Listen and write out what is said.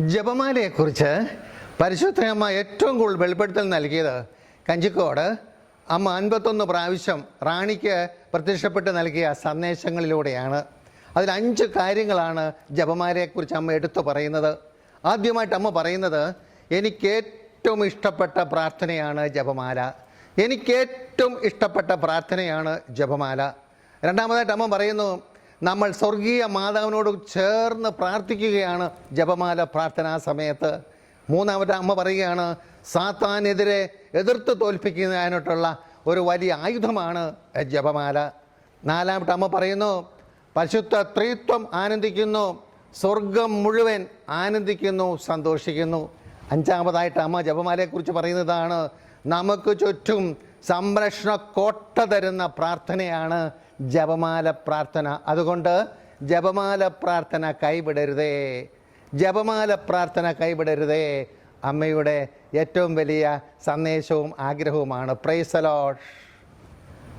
ജപമാലയെക്കുറിച്ച് പരിശുദ്ധ അമ്മ ഏറ്റവും കൂടുതൽ വെളിപ്പെടുത്തൽ നൽകിയത് കഞ്ചിക്കോട്. അമ്മ അൻപത്തൊന്ന് പ്രാവശ്യം റാണിക്ക് പ്രത്യക്ഷപ്പെട്ട് നൽകിയ സന്ദേശങ്ങളിലൂടെയാണ്. അതിൽ അഞ്ച് കാര്യങ്ങളാണ് ജപമാലയെക്കുറിച്ച് അമ്മ എടുത്തു പറയുന്നത്. ആദ്യമായിട്ട് അമ്മ പറയുന്നത് എനിക്ക് ഏറ്റവും ഇഷ്ടപ്പെട്ട പ്രാർത്ഥനയാണ് ജപമാല. എനിക്ക് ഏറ്റവും ഇഷ്ടപ്പെട്ട പ്രാർത്ഥനയാണ് ജപമാല. രണ്ടാമതായിട്ട് അമ്മ പറയുന്നു നമ്മൾ സ്വർഗീയ മാതാവിനോട് ചേർന്ന് പ്രാർത്ഥിക്കുകയാണ് ജപമാല പ്രാർത്ഥനാ സമയത്ത്. മൂന്നാമത്തെ അമ്മ പറയുകയാണ് സാത്താനെതിരെ എതിർത്ത് തോൽപ്പിക്കുന്നതിനായിട്ടുള്ള ഒരു വലിയ ആയുധമാണ് ജപമാല. നാലാമത്തെ അമ്മ പറയുന്നു പരിശുദ്ധ ത്രിത്വം ആനന്ദിക്കുന്നു സ്വർഗം മുഴുവൻ ആനന്ദിക്കുന്നു സന്തോഷിക്കുന്നു. അഞ്ചാമതായിട്ട് അമ്മ ജപമാലയെക്കുറിച്ച് പറയുന്നതാണ് നമുക്ക് ചുറ്റും സംരക്ഷണ കോട്ട തരുന്ന പ്രാർത്ഥനയാണ് ജപമാല പ്രാർത്ഥന. അതുകൊണ്ട് ജപമാല പ്രാർത്ഥന കൈവിടരുതേ. ജപമാല പ്രാർത്ഥന കൈവിടരുതേ. അമ്മയുടെ ഏറ്റവും വലിയ സന്ദേശവും ആഗ്രഹവുമാണ്. പ്രൈസലോട്ട്